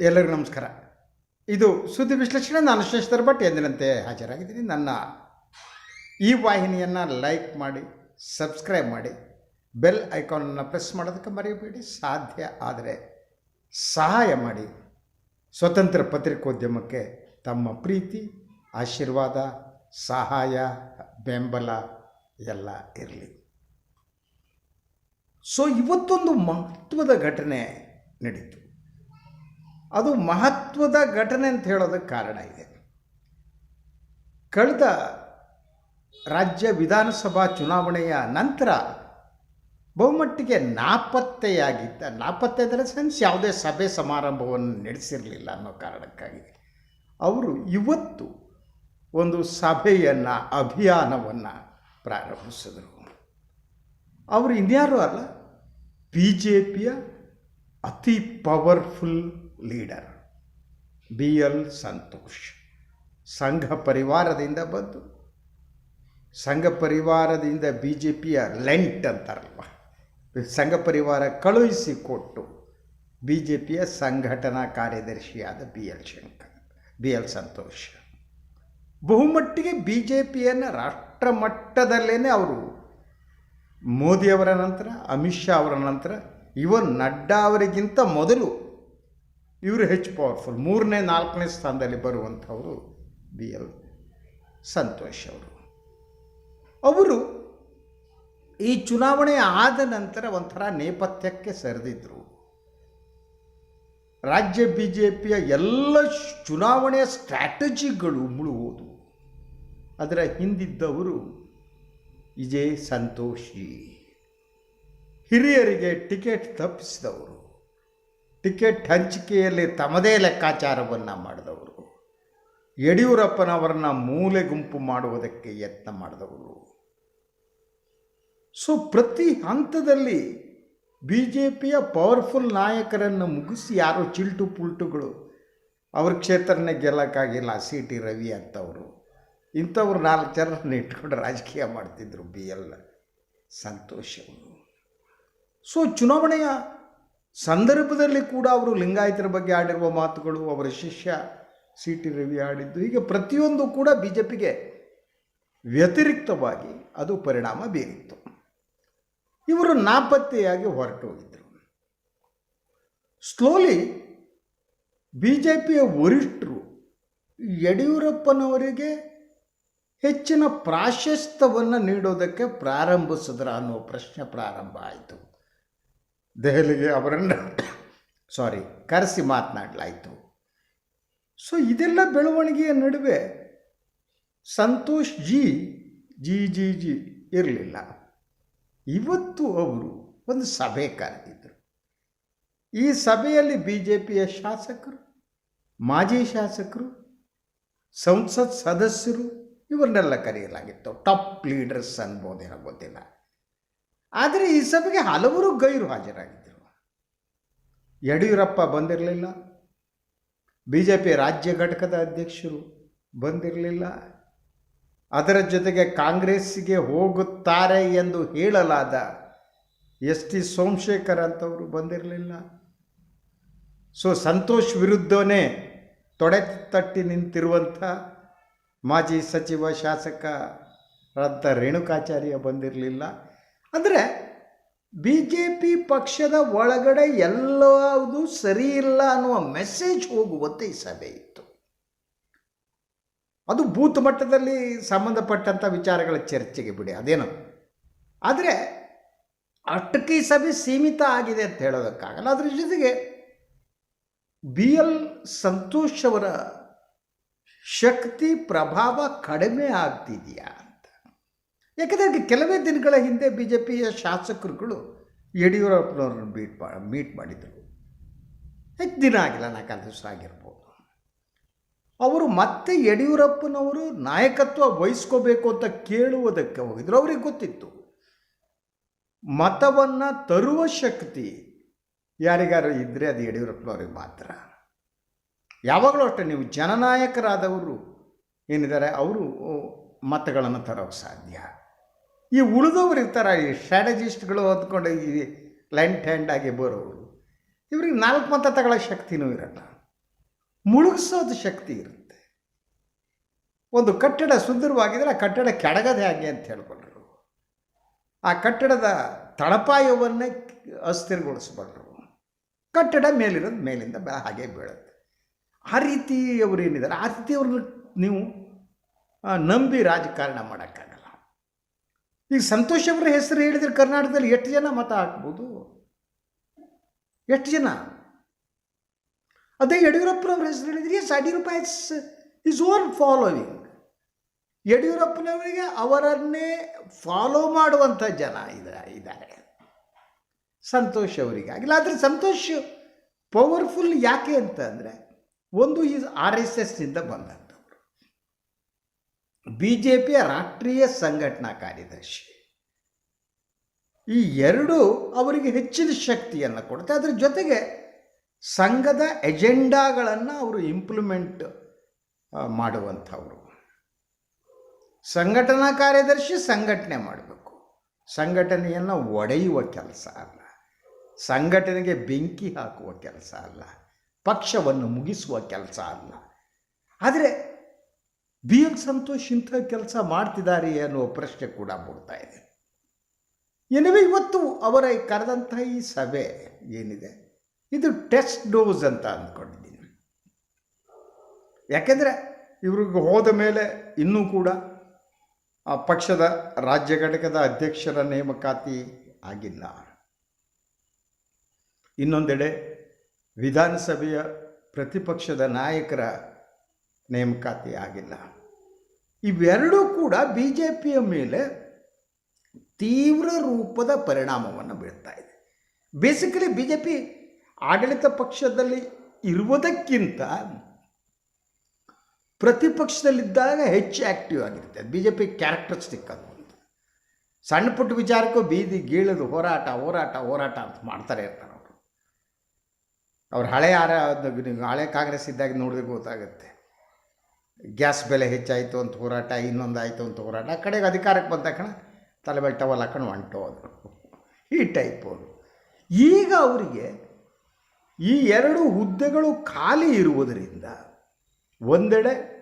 ಎಲ್ಲರಿಗೂ ನಮಸ್ಕಾರ. ಇದು ಸುದ್ದಿ ವಿಶ್ಲೇಷಣೆ, ನಾನು ಶೇಷಧರ್ ಭಟ್ ಎಂದಿನಂತೆ ಹಾಜರಾಗಿದ್ದೀನಿ. ನನ್ನ ಈ ವಾಹಿನಿಯನ್ನು ಲೈಕ್ ಮಾಡಿ ಸಬ್ಸ್ಕ್ರೈಬ್ ಮಾಡಿ ಬೆಲ್ ಐಕಾನನ್ನು ಪ್ರೆಸ್ ಮಾಡೋದಕ್ಕೆ ಮರೆಯಬೇಡಿ ಸಾಧ್ಯ ಆದರೆ ಸಹಾಯ ಮಾಡಿ. ಸ್ವತಂತ್ರ ಪತ್ರಿಕೋದ್ಯಮಕ್ಕೆ ತಮ್ಮ ಪ್ರೀತಿ, ಆಶೀರ್ವಾದ, ಸಹಾಯ, ಬೆಂಬಲ ಎಲ್ಲ ಇರಲಿ. ಸೊ ಇವತ್ತೊಂದು ಮಹತ್ವದ ಘಟನೆ ನಡೀತು. ಅದು ಮಹತ್ವದ ಘಟನೆ ಅಂತ ಹೇಳೋದಕ್ಕೆ ಕಾರಣ ಇದೆ. ಕಳೆದ ರಾಜ್ಯ ವಿಧಾನಸಭಾ ಚುನಾವಣೆಯ ನಂತರ ಬಹುಮಟ್ಟಿಗೆ ನಾಪತ್ತೆಯಾಗಿದ್ದ, ನಾಪತ್ತೆ ಅಂದರೆ ಸೆನ್ಸ್ ಯಾವುದೇ ಸಭೆ ಸಮಾರಂಭವನ್ನು ನಡೆಸಿರಲಿಲ್ಲ ಅನ್ನೋ ಕಾರಣಕ್ಕಾಗಿ. ಅವರು ಇವತ್ತು ಒಂದು ಸಭೆಯನ್ನು, ಅಭಿಯಾನವನ್ನು ಪ್ರಾರಂಭಿಸಿದರು. ಅವರು ಇನ್ಯಾರು ಅಲ್ಲ? ಬಿ ಜೆ ಪಿಯ ಅತಿ powerful leader. B L Santhosh. ಸಂಘ ಪರಿವಾರದಿಂದ ಬಂದು, ಸಂಘ ಪರಿವಾರದಿಂದ ಬಿ ಜೆ ಪಿಯ ಲೆಂಟ್ ಅಂತಾರಲ್ವ? ಸಂಘ ಪರಿವಾರ ಕಳುಹಿಸಿಕೊಟ್ಟು ಬಿ ಜೆ ಪಿಯ ಸಂಘಟನಾ ಕಾರ್ಯದರ್ಶಿಯಾದ B L Shankar, B L Santosh. ಬಹುಮಟ್ಟಿಗೆ ಬಿ ಜೆ ಪಿಯನ್ನು ರಾಷ್ಟ್ರ ಮಟ್ಟದಲ್ಲೇ ಅವರು ಮೋದಿಯವರ ನಂತರ, ಅಮಿತ್ ಶಾ ಅವರ ನಂತರ, ಇವನ್ ನಡ್ಡಾ ಅವರಿಗಿಂತ ಮೊದಲು ಇವರು ಹೆಚ್ಚು ಪವರ್ಫುಲ್ ಮೂರನೇ, ನಾಲ್ಕನೇ ಸ್ಥಾನದಲ್ಲಿ ಬರುವಂಥವರು ಬಿ ಎಲ್ ಸಂತೋಷ್ ಅವರು. ಅವರು ಈ ಚುನಾವಣೆ ಆದ ನಂತರ ಒಂಥರ ನೇಪಥ್ಯಕ್ಕೆ ಸರಿದಿದ್ರು. ರಾಜ್ಯ ಬಿ ಜೆ ಪಿಯ ಎಲ್ಲ ಚುನಾವಣೆಯ ಸ್ಟ್ರಾಟಜಿಗಳು ಮುಳುವುದು ಅದರ ಹಿಂದಿದ್ದವರು ಇಜೆ ಸಂತೋಷಿ. ಹಿರಿಯರಿಗೆ ಟಿಕೆಟ್ ತಪ್ಪಿಸಿದವರು. ಟಿಕೆಟ್ ಹಂಚಿಕೆಯಲ್ಲಿ ತಮ್ಮದೇ ಲೆಕ್ಕಾಚಾರವನ್ನು ಮಾಡಿದವರು. ಯಡಿಯೂರಪ್ಪನವರನ್ನ ಮೂಲೆ ಗುಂಪು ಮಾಡುವುದಕ್ಕೆ ಯತ್ನ ಮಾಡಿದವರು. ಸೊ ಪ್ರತಿ ಹಂತದಲ್ಲಿ ಬಿ ಜೆ ಪಿಯ ಪವರ್ಫುಲ್ ನಾಯಕರನ್ನು ಮುಗಿಸಿ ಯಾರೋ ಚಿಲ್ಟು ಪುಲ್ಟುಗಳು ಅವ್ರ ಕ್ಷೇತ್ರನೇ ಗೆಲ್ಲಕ್ಕಾಗಿಲ್ಲ ಸಿ ಟಿ ರವಿ ಅಂತವರು. ಇಂಥವ್ರು ನಾಲ್ಕು ಜನರನ್ನು ಇಟ್ಕೊಂಡು ರಾಜಕೀಯ ಮಾಡ್ತಿದ್ರು ಬಿ ಎಲ್. ಸಂತೋಷ ಸೊ ಚುನಾವಣೆಯ ಸಂದರ್ಭದಲ್ಲಿ ಕೂಡ ಅವರು ಲಿಂಗಾಯತರ ಬಗ್ಗೆ ಆಡಿರುವ ಮಾತುಗಳು, ಅವರ ಶಿಷ್ಯ ಸಿ ಟಿ ರವಿ ಆಡಿದ್ದು ಹೀಗೆ ಪ್ರತಿಯೊಂದು ಕೂಡ ಬಿ ಜೆ ಪಿಗೆ ವ್ಯತಿರಿಕ್ತವಾಗಿ ಅದು ಪರಿಣಾಮ ಬೀರಿತ್ತು. ಇವರು ನಾಪತ್ತೆಯಾಗಿ ಹೊರಟು ಹೋಗಿದ್ದರು ಸ್ಲೋಲಿ ಬಿ ಜೆ ಪಿಯ ವರಿಷ್ಠರು ಯಡಿಯೂರಪ್ಪನವರಿಗೆ ಹೆಚ್ಚಿನ ಪ್ರಾಶಸ್ತ್ಯವನ್ನು ನೀಡೋದಕ್ಕೆ ಪ್ರಾರಂಭಿಸಿದ್ರ ಅನ್ನೋ ಪ್ರಶ್ನೆ ಪ್ರಾರಂಭ ಆಯಿತು. ದೆಹಲಿಗೆ ಅವರನ್ನು ಸಾರಿ ಕರೆಸಿ ಮಾತನಾಡಲಾಯಿತು. ಸೊ ಇದೆಲ್ಲ ಬೆಳವಣಿಗೆಯ ನಡುವೆ ಸಂತೋಷ್ ಜಿ ಜಿ ಜಿ ಜಿ ಇರಲಿಲ್ಲ. ಇವತ್ತು ಅವರು ಒಂದು ಸಭೆ ಕರೆದಿದ್ದರು. ಈ ಸಭೆಯಲ್ಲಿ ಬಿ ಜೆ ಪಿಯ ಶಾಸಕರು, ಮಾಜಿ ಶಾಸಕರು, ಸಂಸತ್ ಸದಸ್ಯರು, ಇವರನ್ನೆಲ್ಲ ಕರೆಯಲಾಗಿತ್ತು. ಟಾಪ್ ಲೀಡರ್ಸ್ ಅನ್ಬೋದೇನೋ ಗೊತ್ತಿಲ್ಲ. ಆದರೆ ಈ ಸಭೆಗೆ ಹಲವರು ಗೈರು ಹಾಜರಾಗಿದ್ದರು. ಯಡಿಯೂರಪ್ಪ ಬಂದಿರಲಿಲ್ಲ. ಬಿ ಜೆ ಪಿ ರಾಜ್ಯ ಘಟಕದ ಅಧ್ಯಕ್ಷರು ಬಂದಿರಲಿಲ್ಲ. ಅದರ ಜೊತೆಗೆ ಕಾಂಗ್ರೆಸ್ಸಿಗೆ ಹೋಗುತ್ತಾರೆ ಎಂದು ಹೇಳಲಾದ ಎಸ್ ಟಿ ಸೋಮಶೇಖರ್ ಅಂತವರು ಬಂದಿರಲಿಲ್ಲ. ಸೊ, ಸಂತೋಷ್ ವಿರುದ್ಧವೇ ತೊಡೆ ತಟ್ಟಿ ನಿಂತಿರುವಂಥ ಮಾಜಿ ಸಚಿವ ಶಾಸಕರಾದ ರೇಣುಕಾಚಾರ್ಯ ಬಂದಿರಲಿಲ್ಲ. ಅಂದರೆ ಬಿ ಜೆ ಪಿ ಪಕ್ಷದ ಒಳಗಡೆ ಎಲ್ಲವೂ ಸರಿ ಇಲ್ಲ ಅನ್ನುವ ಮೆಸೇಜ್ ಹೋಗುವಂತೆ ಈ ಸಭೆ ಇತ್ತು. ಅದು ಬೂತ್ ಮಟ್ಟದಲ್ಲಿ ಸಂಬಂಧಪಟ್ಟಂಥ ವಿಚಾರಗಳ ಚರ್ಚೆಗೆ ಬಿಡಿ, ಅದೇನು? ಆದರೆ ಅಷ್ಟಕ್ಕೆ ಈ ಸಭೆ ಸೀಮಿತ ಆಗಿದೆ ಅಂತ ಹೇಳೋದಕ್ಕಾಗಲ್ಲ. ಅದರ ಜೊತೆಗೆ ಬಿ ಎಲ್ ಸಂತೋಷ್ ಅವರ ಶಕ್ತಿ ಪ್ರಭಾವ ಕಡಿಮೆ ಆಗ್ತಿದೆಯಾ? ಯಾಕಂದರೆ ಕೆಲವೇ ದಿನಗಳ ಹಿಂದೆ ಬಿ ಜೆ ಪಿಯ ಶಾಸಕರುಗಳು ಯಡಿಯೂರಪ್ಪನವ್ರನ್ನ ಮೀಟ್ ಮಾ ಮೀಟ್ ಮಾಡಿದರು. ಹೆಚ್ಚು ದಿನ ಆಗಿಲ್ಲ ನಾಲ್ಕು ದಿವಸ ಆಗಿರ್ಬೋದು. ಅವರು ಮತ್ತೆ ಯಡಿಯೂರಪ್ಪನವರು ನಾಯಕತ್ವ ವಹಿಸ್ಕೋಬೇಕು ಅಂತ ಕೇಳುವುದಕ್ಕೆ ಹೋಗಿದ್ರು. ಅವ್ರಿಗೆ ಗೊತ್ತಿತ್ತು. ಮತವನ್ನು ತರುವ ಶಕ್ತಿ ಯಾರಿಗಾರು ಇದ್ದರೆ ಅದು ಯಡಿಯೂರಪ್ಪನವ್ರಿಗೆ ಮಾತ್ರ. ಯಾವಾಗಲೂ ಅಷ್ಟೇ, ನೀವು ಜನನಾಯಕರಾದವರು ಏನಿದ್ದಾರೆ, ಅವರು ಮತಗಳನ್ನು ತರೋಕ್ಕೆ ಸಾಧ್ಯ. ಈ ಉಳಿದವರು ಇರ್ತಾರೆ, ಈ ಸ್ಟ್ರಾಟಜಿಸ್ಟ್ಗಳು ಹೊತ್ಕೊಂಡು ಈ ಲೈಂಟ್ ಹ್ಯಾಂಡ್ ಆಗಿ ಬರೋರು. ಇವ್ರಿಗೆ ನಾಲ್ಕು ಮತ ತಗೊಳ್ಳೋ ಶಕ್ತಿನೂ ಇರಲ್ಲ. ಮುಳುಗಿಸೋದು ಶಕ್ತಿ ಇರುತ್ತೆ. ಒಂದು ಕಟ್ಟಡ ಸುಂದರವಾಗಿದ್ರೆ ಆ ಕಟ್ಟಡ ಕೆಡಗದೆ ಹಾಗೆ ಅಂತ ಹೇಳ್ಕೊಂಡ್ರು. ಆ ಕಟ್ಟಡದ ತಳಪಾಯವನ್ನೇ ಅಸ್ಥಿರಗೊಳಿಸಬಲ್ಲರು ಕಟ್ಟಡ ಮೇಲಿರೋದು ಮೇಲಿಂದ ಹಾಗೆ ಬೀಳುತ್ತೆ. ಆ ರೀತಿ ಅವರು ಏನಿದ್ದಾರೆ ಆ ರೀತಿ ಅವ್ರನ್ನ ನೀವು ನಂಬಿ ರಾಜಕಾರಣ ಮಾಡೋಕ್ಕಾಗಲ್ಲ. ಈಗ ಸಂತೋಷ್ ಅವರ ಹೆಸರು ಹೇಳಿದರೆ ಕರ್ನಾಟಕದಲ್ಲಿ ಎಷ್ಟು ಜನ ಮತ ಹಾಕ್ಬೋದು? ಎಷ್ಟು ಜನ? ಅದೇ ಯಡಿಯೂರಪ್ಪನವ್ರ ಹೆಸರು ಹೇಳಿದರೆ S Yediyurappa is is own following ಯಡಿಯೂರಪ್ಪನವರಿಗೆ ಅವರನ್ನೇ ಫಾಲೋ ಮಾಡುವಂಥ ಜನ ಇದ, ಇದ್ದಾರೆ. ಸಂತೋಷ್ ಅವರಿಗೆ ಆಗಿಲ್ಲ. ಆದರೆ ಸಂತೋಷ್ ಪವರ್ಫುಲ್ ಯಾಕೆ ಅಂತ ಅಂದರೆ ಒಂದು ಈಸ್ ಆರ್ ಎಸ್ ಎಸ್ನಿಂದ ಬಂದಂಥವ್ರು ಬಿ ಜೆ ಪಿಯ ರಾಷ್ಟ್ರೀಯ ಸಂಘಟನಾ ಕಾರ್ಯದರ್ಶಿ. ಈ ಎರಡು ಅವರಿಗೆ ಹೆಚ್ಚಿನ ಶಕ್ತಿಯನ್ನು ಕೊಡುತ್ತೆ. ಅದರ ಜೊತೆಗೆ ಸಂಘದ ಎಜೆಂಡಾಗಳನ್ನು ಅವರು ಇಂಪ್ಲಿಮೆಂಟ್ ಮಾಡುವಂಥವ್ರು. ಸಂಘಟನಾ ಕಾರ್ಯದರ್ಶಿ ಸಂಘಟನೆ ಮಾಡಬೇಕು. ಸಂಘಟನೆಯನ್ನು ಒಡೆಯುವ ಕೆಲಸ ಅಲ್ಲ. ಸಂಘಟನೆಗೆ ಬೆಂಕಿ ಹಾಕುವ ಕೆಲಸ ಅಲ್ಲ. ಪಕ್ಷವನ್ನು ಮುಗಿಸುವ ಕೆಲಸ ಅಲ್ಲ. ಆದರೆ ಬಿ ಎಲ್ ಸಂತೋಷ್ ಇಂಥ ಕೆಲಸ ಮಾಡ್ತಿದ್ದಾರೆ ಅನ್ನೋ ಪ್ರಶ್ನೆ ಕೂಡ ಮೂಡ್ತಾ ಇದೆ. ಎನಿವೆ ಇವತ್ತು ಅವರ ಕರೆದಂಥ ಈ ಸಭೆ ಏನಿದೆ? ಇದು ಟೆಸ್ಟ್ ಡೋಸ್ ಅಂತ ಅಂದ್ಕೊಂಡಿದ್ದೀನಿ. ಯಾಕೆಂದರೆ ಇವ್ರಿಗೆ ಹೋದ ಮೇಲೆ ಇನ್ನೂ ಕೂಡ ಆ ಪಕ್ಷದ ರಾಜ್ಯ ಘಟಕದ ಅಧ್ಯಕ್ಷರ ನೇಮಕಾತಿ ಆಗಿಲ್ಲ. ಇನ್ನೊಂದೆಡೆ ವಿಧಾನಸಭೆಯ ಪ್ರತಿಪಕ್ಷದ ನಾಯಕರ ನೇಮಕಾತಿ ಆಗಿಲ್ಲ ಇವೆರಡೂ ಕೂಡ ಬಿ ಜೆ ಪಿಯ ಮೇಲೆ ತೀವ್ರ ರೂಪದ ಪರಿಣಾಮವನ್ನು ಬೀಳ್ತಾ ಇದೆ. ಬೇಸಿಕಲಿ ಬಿ ಜೆ ಪಿ ಆಡಳಿತ ಪಕ್ಷದಲ್ಲಿ ಇರುವುದಕ್ಕಿಂತ ಪ್ರತಿಪಕ್ಷದಲ್ಲಿದ್ದಾಗ ಹೆಚ್ಚು ಆ್ಯಕ್ಟಿವ್ ಆಗಿರುತ್ತೆ. ಬಿ ಜೆ ಪಿ ಕ್ಯಾರೆಕ್ಟರಿಸ್ಟಿಕ್ ಅದು ಸಣ್ಣ ಪುಟ್ಟ ವಿಚಾರಕ್ಕೂ ಬೀದಿ ಗೀಳದು ಹೋರಾಟ ಹೋರಾಟ ಹೋರಾಟ ಅಂತ ಮಾಡ್ತಾರೆ ಇರ್ತಾರೆ ಅವರು. ಅವ್ರು ಹಳೆ ಹಳೆ ಕಾಂಗ್ರೆಸ್ ಇದ್ದಾಗ ನೋಡಿದ್ರೆ ಗೊತ್ತಾಗುತ್ತೆ. ಗ್ಯಾಸ್ ಬೆಲೆ ಹೆಚ್ಚಾಯಿತು ಅಂತ ಹೋರಾಟ ಇನ್ನೊಂದು ಆಯಿತು ಅಂತ ಹೋರಾಟ. ಕಡೆಗೆ ಅಧಿಕಾರಕ್ಕೆ ಬಂದ ತಕ್ಷಣ ತಲೆ ಮೇಲೆ ಟವಲ್ ಹಾಕೊಂಡು ಹೊಂಟೋದ್ರು. ಈ ಟೈಪ್ ಈಗ ಅವರಿಗೆ ಈ ಎರಡು ಹುದ್ದೆಗಳು ಖಾಲಿ ಇರುವುದರಿಂದ ಒಂದೆಡೆ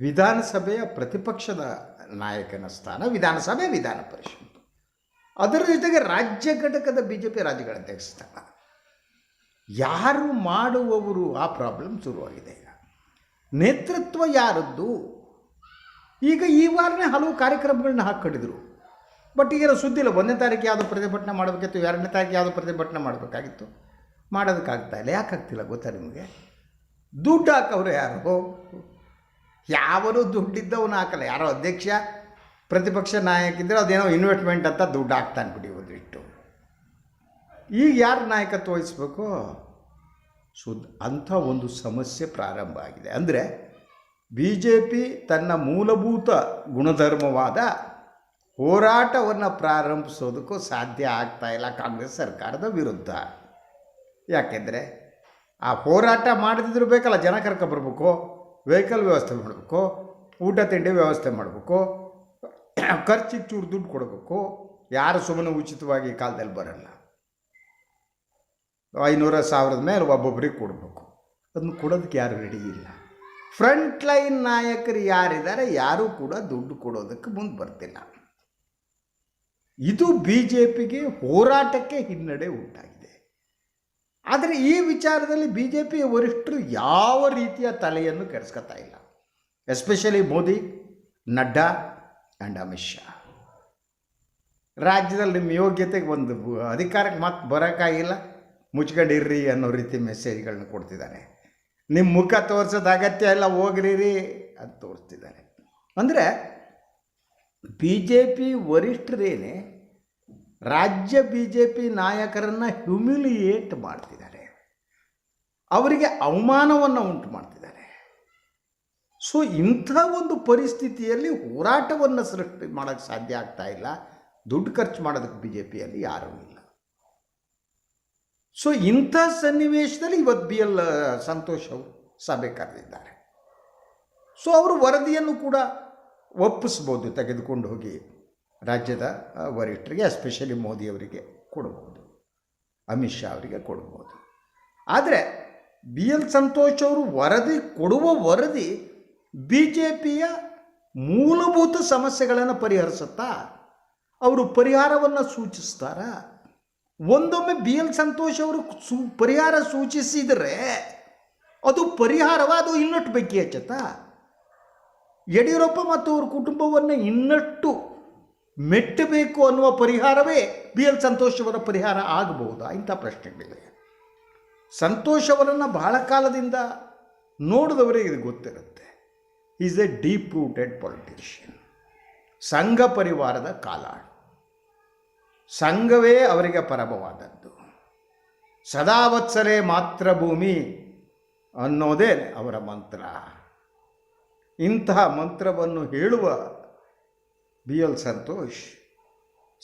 ವಿಧಾನಸಭೆಯ ಪ್ರತಿಪಕ್ಷದ ನಾಯಕನ ಸ್ಥಾನ, ವಿಧಾನಸಭೆ, ವಿಧಾನ ಪರಿಷತ್ ಅದರ ಜೊತೆಗೆ ರಾಜ್ಯ ಘಟಕದ ಬಿ ಜೆ ಪಿ ರಾಜ್ಯಗಳ ಅಧ್ಯಕ್ಷ ಸ್ಥಾನ. ಯಾರು ಮಾಡುವವರು ಆ ಪ್ರಾಬ್ಲಮ್ ಶುರುವಾಗಿದೆ. ನೇತೃತ್ವ ಯಾರದ್ದು? ಈಗ ಈ ವಾರನೇ ಹಲವು ಕಾರ್ಯಕ್ರಮಗಳನ್ನ ಹಾಕ್ಕೊಂಡಿದ್ರು ಬಟ್ ಈಗ ಸುದ್ದಿ ಇಲ್ಲ. ಒಂದನೇ ತಾರೀಕು ಯಾವುದು ಪ್ರತಿಭಟನೆ ಮಾಡಬೇಕಿತ್ತು, ಎರಡನೇ ತಾರೀಕು ಯಾವುದು ಪ್ರತಿಭಟನೆ ಮಾಡಬೇಕಾಗಿತ್ತು? ಮಾಡೋದಕ್ಕಾಗ್ತಾ ಇಲ್ಲ. ಯಾಕೆ ಆಗ್ತಿಲ್ಲ ಗೊತ್ತಾ ನಿಮಗೆ? ದುಡ್ಡು ಹಾಕವ್ರು ಯಾರು? ಯಾವನು ದುಡ್ಡಿದ್ದವನು ಹಾಕಲ್ಲ. ಯಾರೋ ಅಧ್ಯಕ್ಷ, ಪ್ರತಿಪಕ್ಷ ನಾಯಕ ಇದ್ದರೆ ಅದೇನೋ ಇನ್ವೆಸ್ಟ್ಮೆಂಟ್ ಅಂತ ದುಡ್ಡು ಹಾಕ್ತಾನೆ ಬಿಡಿ ಒಂದಿಟ್ಟು ಈಗ ಯಾರು ನಾಯಕತ್ವ ವಹಿಸ್ಬೇಕು? ಸುದ್ ಅಂಥ ಒಂದು ಸಮಸ್ಯೆ ಪ್ರಾರಂಭ ಆಗಿದೆ. ಅಂದರೆ ಬಿ ಜೆ ಪಿ ತನ್ನ ಮೂಲಭೂತ ಗುಣಧರ್ಮವಾದ ಹೋರಾಟವನ್ನು ಪ್ರಾರಂಭಿಸೋದಕ್ಕೂ ಸಾಧ್ಯ ಆಗ್ತಾ ಇಲ್ಲ ಕಾಂಗ್ರೆಸ್ ಸರ್ಕಾರದ ವಿರುದ್ಧ. ಯಾಕೆಂದರೆ ಆ ಹೋರಾಟ ಮಾಡದಿದ್ರು ಬೇಕಲ್ಲ, ಜನ ಕರ್ಕೊಬರ್ಬೇಕು ವೆಹಿಕಲ್ ವ್ಯವಸ್ಥೆ ಮಾಡಬೇಕು, ಊಟ, ತಿಂಡಿ ವ್ಯವಸ್ಥೆ ಮಾಡಬೇಕು, ಖರ್ಚಿಗೆ ಚೂರು ದುಡ್ಡು ಕೊಡಬೇಕು, ಯಾರು ಸುಮ್ಮನೆ ಉಚಿತವಾಗಿ ಕಾಲದಲ್ಲಿ ಬರಲ್ಲ. ಐನೂರ ಸಾವಿರದ ಮೇಲೆ ಒಬ್ಬೊಬ್ಬರಿಗೆ ಕೊಡಬೇಕು. ಅದನ್ನು ಕೊಡೋದಕ್ಕೆ ಯಾರು ರೆಡಿ ಇಲ್ಲ. ಫ್ರಂಟ್ ಲೈನ್ ನಾಯಕರು ಯಾರಿದ್ದಾರೆ, ಯಾರೂ ಕೂಡ ದುಡ್ಡು ಕೊಡೋದಕ್ಕೆ ಮುಂದೆ ಬರ್ತಿಲ್ಲ. ಇದು ಬಿ ಜೆ ಪಿಗೆ ಹೋರಾಟಕ್ಕೆ ಹಿನ್ನಡೆ ಉಂಟಾಗಿದೆ. ಆದರೆ ಈ ವಿಚಾರದಲ್ಲಿ ಬಿ ಜೆ ಪಿಯ ವರಿಷ್ಠರು ಯಾವ ರೀತಿಯ ತಲೆಯನ್ನು ಕೆಡಿಸ್ಕೊತಾ ಇಲ್ಲ. Especially Modi, Nadda and Amit Shah. ರಾಜ್ಯದಲ್ಲಿ ನಿಮ್ಮ ಯೋಗ್ಯತೆಗೆ ಒಂದು ಅಧಿಕಾರಕ್ಕೆ ಮತ್ತೆ ಬರೋಕ್ಕಾಗಿಲ್ಲ. ಮುಚ್ಕೊಂಡಿರ್ರಿ ಅನ್ನೋ ರೀತಿ ಮೆಸೇಜ್ಗಳನ್ನ ಕೊಡ್ತಿದ್ದಾನೆ. ನಿಮ್ಮ ಮುಖ ತೋರಿಸೋದು ಅಗತ್ಯ ಇಲ್ಲ ಹೋಗ್ರಿ ರೀ ಅಂತ ತೋರಿಸ್ತಿದ್ದಾರೆ ಅಂದರೆ ಬಿ ಜೆ ಪಿ ವರಿಷ್ಠರೇನೆ ರಾಜ್ಯ ಬಿ ಜೆ ಪಿ ನಾಯಕರನ್ನು ಹ್ಯುಮಿಲಿಯೇಟ್ ಮಾಡ್ತಿದ್ದಾರೆ. ಅವರಿಗೆ ಅವಮಾನವನ್ನು ಉಂಟು ಮಾಡ್ತಿದ್ದಾರೆ. ಸೊ ಇಂಥ ಒಂದು ಪರಿಸ್ಥಿತಿಯಲ್ಲಿ ಹೋರಾಟವನ್ನು ಸೃಷ್ಟಿ ಮಾಡೋಕ್ಕೆ ಸಾಧ್ಯ ಆಗ್ತಾ ಇಲ್ಲ. ದುಡ್ಡು ಖರ್ಚು ಮಾಡೋದಕ್ಕೆ ಬಿ ಜೆ ಪಿಯಲ್ಲಿ ಯಾರೂ ಇಲ್ಲ. ಸೊ ಇಂಥ ಸನ್ನಿವೇಶದಲ್ಲಿ ಇವತ್ತು ಬಿ ಎಲ್ ಸಂತೋಷ್ ಅವರು ಸಭೆ ಕರೆದಿದ್ದಾರೆ. ಸೊ ಅವರು ವರದಿಯನ್ನು ಕೂಡ ಒಪ್ಪಿಸ್ಬೋದು, ತೆಗೆದುಕೊಂಡು ಹೋಗಿ ರಾಜ್ಯದ ವರಿಷ್ಠರಿಗೆ ಎಸ್ಪೆಷಲಿ ಮೋದಿಯವರಿಗೆ ಕೊಡ್ಬೋದು. ಅಮಿತ್ ಶಾ ಅವರಿಗೆ ಕೊಡ್ಬೋದು. ಆದರೆ, ಬಿ ಎಲ್ ಸಂತೋಷ್ ಅವರು ವರದಿ, ಕೊಡುವ ವರದಿ ಬಿ ಜೆ ಪಿಯ ಮೂಲಭೂತ ಸಮಸ್ಯೆಗಳನ್ನು ಪರಿಹರಿಸುತ್ತಾ, ಅವರು ಪರಿಹಾರವನ್ನು ಸೂಚಿಸ್ತಾರ? ಒಂದೊಮ್ಮೆ ಬಿ ಎಲ್ ಸಂತೋಷ್ ಅವರು ಸೂ, ಪರಿಹಾರ ಸೂಚಿಸಿದರೆ ಅದು ಪರಿಹಾರವ ಅದು ಇನ್ನಷ್ಟು ಬೆಂಕಿ ಹಚ್ಚತ್ತಾ? ಯಡಿಯೂರಪ್ಪ ಮತ್ತು ಅವ್ರ ಕುಟುಂಬವನ್ನು ಇನ್ನಷ್ಟು ಮೆಟ್ಟಬೇಕು ಅನ್ನುವ ಪರಿಹಾರವೇ ಬಿ ಎಲ್ ಸಂತೋಷ್ ಅವರ ಪರಿಹಾರ ಆಗಬಹುದಾ? ಇಂಥ ಪ್ರಶ್ನೆಗಳಿದೆ ಸಂತೋಷ್ ಅವರನ್ನು ಬಹಳ ಕಾಲದಿಂದ ನೋಡಿದವರಿಗೆ ಇದು ಗೊತ್ತಿರುತ್ತೆ. Is a deep rooted politician ಸಂಘ ಪರಿವಾರದ ಕಾಲಾಳು. ಸಂಘವೇ ಅವರಿಗೆ ಪರಮವಾದದ್ದು. ಸದಾವತ್ಸರೇ ಮಾತೃಭೂಮಿ ಅನ್ನೋದೇ ಅವರ ಮಂತ್ರ. ಇಂತಹ ಮಂತ್ರವನ್ನು ಹೇಳುವ ಬಿ ಎಲ್ ಸಂತೋಷ್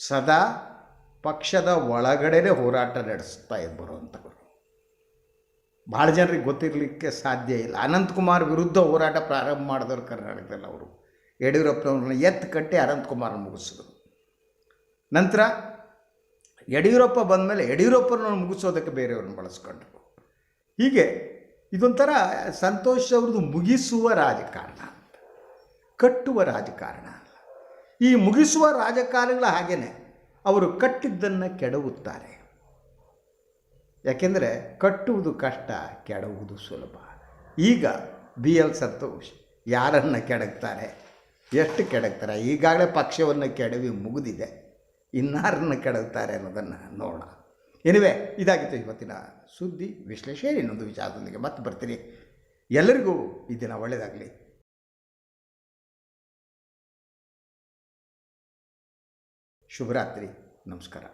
ಸದಾ ಪಕ್ಷದ ಒಳಗಡೆನೇ ಹೋರಾಟ ನಡೆಸ್ತಾ ಬರುವಂಥವರು ಭಾಳ ಜನರಿಗೆ ಗೊತ್ತಿರಲಿಕ್ಕೆ ಸಾಧ್ಯ ಇಲ್ಲ. ಅನಂತಕುಮಾರ್ ವಿರುದ್ಧ ಹೋರಾಟ ಪ್ರಾರಂಭ ಮಾಡಿದವರು ಕರ್ನಾಟಕದಲ್ಲಿ ಅವರು ಯಡಿಯೂರಪ್ಪನವ್ರನ್ನ ಎತ್ತು ಕಟ್ಟಿ ಅನಂತಕುಮಾರ್ ಮುಗಿಸಿದರು. ನಂತರ ಯಡಿಯೂರಪ್ಪ ಬಂದಮೇಲೆ ಯಡಿಯೂರಪ್ಪನ ಮುಗಿಸೋದಕ್ಕೆ ಬೇರೆಯವ್ರನ್ನ ಬಳಸ್ಕೊಂಡ್ರು. ಹೀಗೆ ಇದೊಂಥರ ಸಂತೋಷ್ ಅವ್ರದ್ದು ಮುಗಿಸುವ ರಾಜಕಾರಣ ಕಟ್ಟುವ ರಾಜಕಾರಣ ಅಲ್ಲ. ಈ ಮುಗಿಸುವ ರಾಜಕಾರಣಗಳ ಹಾಗೇ ಅವರು ಕಟ್ಟಿದ್ದನ್ನು ಕೆಡವುತ್ತಾರೆ. ಯಾಕೆಂದರೆ ಕಟ್ಟುವುದು ಕಷ್ಟ ಕೆಡವುದು ಸುಲಭ. ಈಗ ಬಿ ಎಲ್ ಸಂತೋಷ್ ಯಾರನ್ನು ಕೆಡಗ್ತಾರೆ? ಎಷ್ಟು ಕೆಡಗ್ತಾರೆ? ಈಗಾಗಲೇ ಪಕ್ಷವನ್ನು ಕೆಡವಿ ಮುಗಿದಿದೆ. ಇನ್ನಾರನ್ನು ಕೆಡುತ್ತಾರೆ ಅನ್ನೋದನ್ನು ನೋಡೋಣ. ಎನಿವೆ ಇದಾಗಿತ್ತು ಇವತ್ತಿನ ಸುದ್ದಿ ವಿಶ್ಲೇಷಣೆ. ಇನ್ನೊಂದು ವಿಚಾರದೊಂದಿಗೆ ಮತ್ತೆ ಬರ್ತೀನಿ. ಎಲ್ಲರಿಗೂ ಈ ದಿನ ಒಳ್ಳೆಯದಾಗಲಿ. ಶುಭರಾತ್ರಿ. ನಮಸ್ಕಾರ.